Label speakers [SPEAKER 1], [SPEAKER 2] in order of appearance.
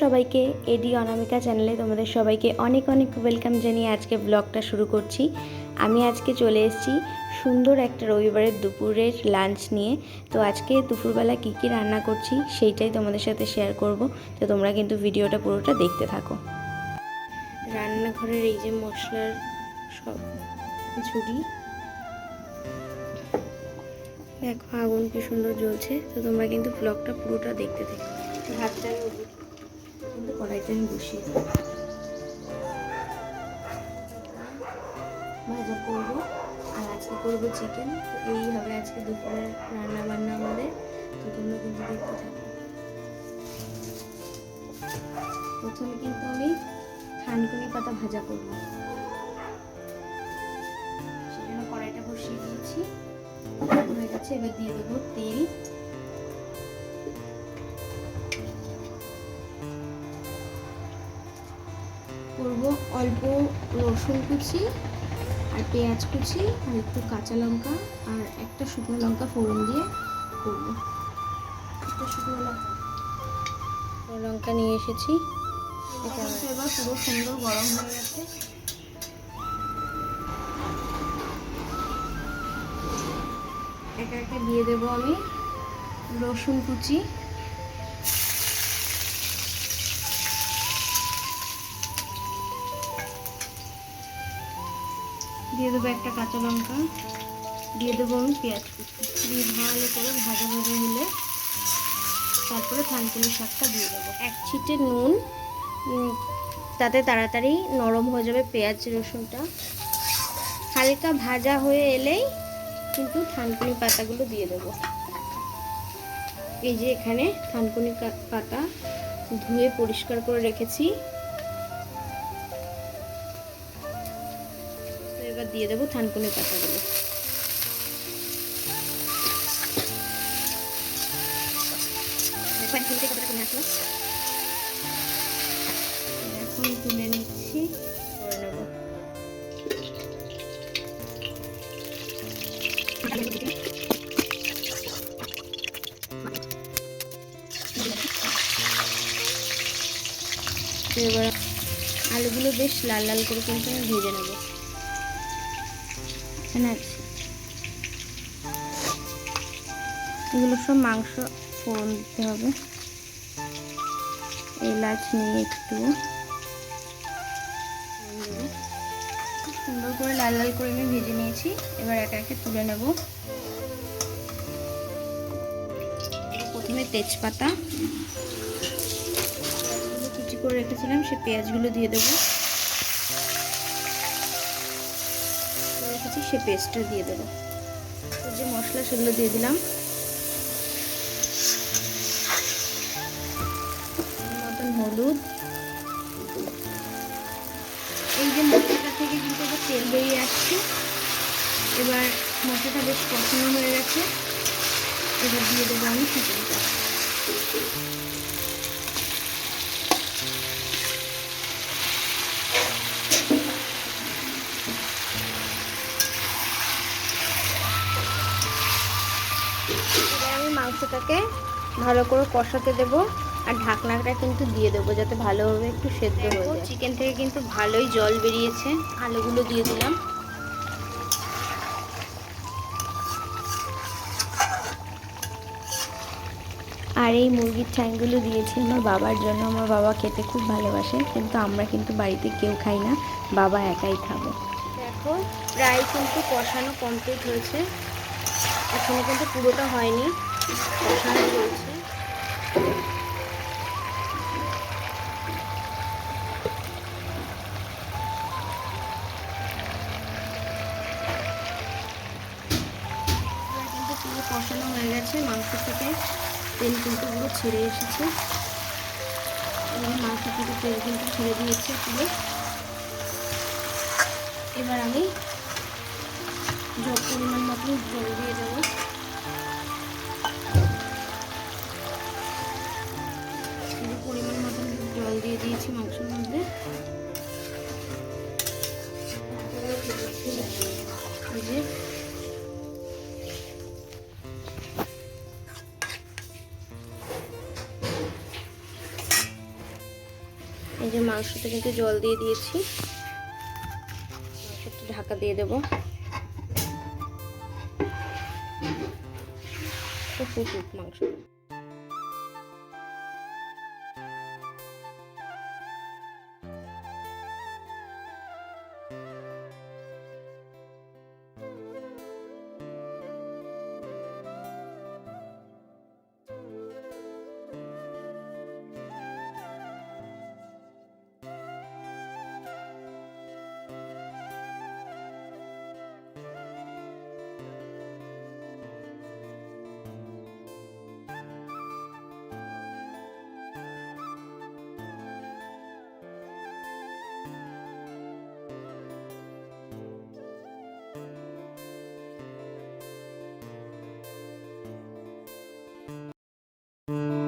[SPEAKER 1] সবাইকে এডি অনামিকা চ্যানেলে তোমাদের সবাইকে অনেক অনেক ওয়েলকাম জানিয়ে আজকে ব্লগটা শুরু করছি। আমি আজকে চলে এসেছি সুন্দর একটা রবিবারের দুপুরের লাঞ্চ নিয়ে। তো আজকে দুপুরবেলা কী কী রান্না করছি সেইটাই তোমাদের সাথে শেয়ার করব। তো তোমরা কিন্তু ভিডিওটা পুরোটা দেখতে থাকো। রান্নাঘরের এই যে মশলার সব ঝুড়ি। দেখো আগুন কি সুন্দর জ্বলছে। তো তোমরা কিন্তু ব্লগটা পুরোটা দেখতে থাকো। ভাতটা কড়াইটা আমি বসিয়ে দিই ভাজা করব। আর আজকে করব চিকেন তো এই হবে আজকে দুপুরের রান্না বান্না আমাদের। তো তোমরা কিন্তু দেখতে থাকো। প্রথমে কিন্তু আমি থানকুনি পাতা ভাজা করব। সেজন্য কড়াইটা বসিয়ে দিয়েছি। হয়ে গেছে, এবার দিয়ে দেবো তেল। অল্প রসুন কুচি আর পেঁয়াজ কুচি আর একটু কাঁচা লঙ্কা আর একটা শুকনো লঙ্কা ফোড়ন দিয়ে করব। একটা শুকনো লঙ্কা। লঙ্কা নিয়ে এসেছি। এটা এবার পুরো সুন্দর গরম হয়ে গেছে। একা একা দিয়ে দেবো আমি রসুন কুচি। দিয়ে দেবো একটা কাঁচা লঙ্কা, দিয়ে দেবো আমি পেঁয়াজ কুচি দিয়ে ভালো করে ভাজা ভাজা হলে তারপরে থানকুনি শাকটা দিয়ে দেবো। এক ছিটে নুন তাতে তাড়াতাড়ি নরম হয়ে যাবে পেঁয়াজ রসুনটা। হালকা ভাজা হয়ে এলেই কিন্তু থানকুনি পাতাগুলো দিয়ে দেবো। এই যে এখানে থানকুনি পাতা ধুয়ে পরিষ্কার করে রেখেছি। এবার দিয়ে দেবো থানকুনি পাতাগুলো। এখন তুলে নিচ্ছি, করে এবার আলুগুলো বেশ লাল লাল করে কিন্তু আমি ভেজে নেব। আছে। এগুলো সব মাংস ফোড়ন দিতে হবে। এলাচ নিয়ে একটু। খুব সুন্দর করে লাল লাল করে আমি ভেজে নিয়েছি। এবার একা একে তুলে নেব। প্রথমে তেজপাতা। কুচি করে রেখেছিলাম, সে পেঁয়াজগুলো দিয়ে দেবো। রেখেছি, সে পেস্টটা দিয়ে দেবো। যে মশলা সেগুলো দিয়ে দিলাম। মতন হলুদ। এই যে মশলাটা থেকে কিন্তু এবার তেল বেরিয়ে আসছে, এবার মশলাটা বেশ কষানো হয়ে গেছে। এবার দিয়ে দেবো আমি চিকেনটা এবার আমি মাংসটাকে ভালো করে কষাতে দেবো। আর ঢাকনাটা কিন্তু দিয়ে দেবো যাতে ভালোভাবে একটু সেদ্ধ হয়ে যায়। চিকেন থেকে কিন্তু ভালোই জল বেরিয়েছে। আলুগুলো দিয়ে দিলাম। আর এই মুরগির ঠ্যাংগুলো দিয়েছি আমার বাবার জন্য। আমার বাবা খেতে খুব ভালোবাসে কিন্তু আমরা কিন্তু বাড়িতে কেউ খাই না। বাবা একাই খাবে। দেখো প্রায় কিন্তু কষানো কমপ্লিট হয়েছে। এখনও কিন্তু পুরোটা হয়নি। কষানো কিন্তু পুরো কষানো হয়ে গেছে। মাংস থেকে তেল কিন্তু পুরো ছেড়ে এসেছে। মাংস থেকে তেল কিন্তু ছেড়ে দিয়েছে পুরো। এবার আমি জল পরিমাণ মতন জল দিয়ে দেবো। পরিমাণ মতন জল দিয়ে দিয়েছি মাংসের মধ্যে। এই যে। মাংসতে কিন্তু জল দিয়ে দিয়েছি। মাংসটা ঢাকা দিয়ে দেবো। তো ফুটুক মাংস Mm-hmm.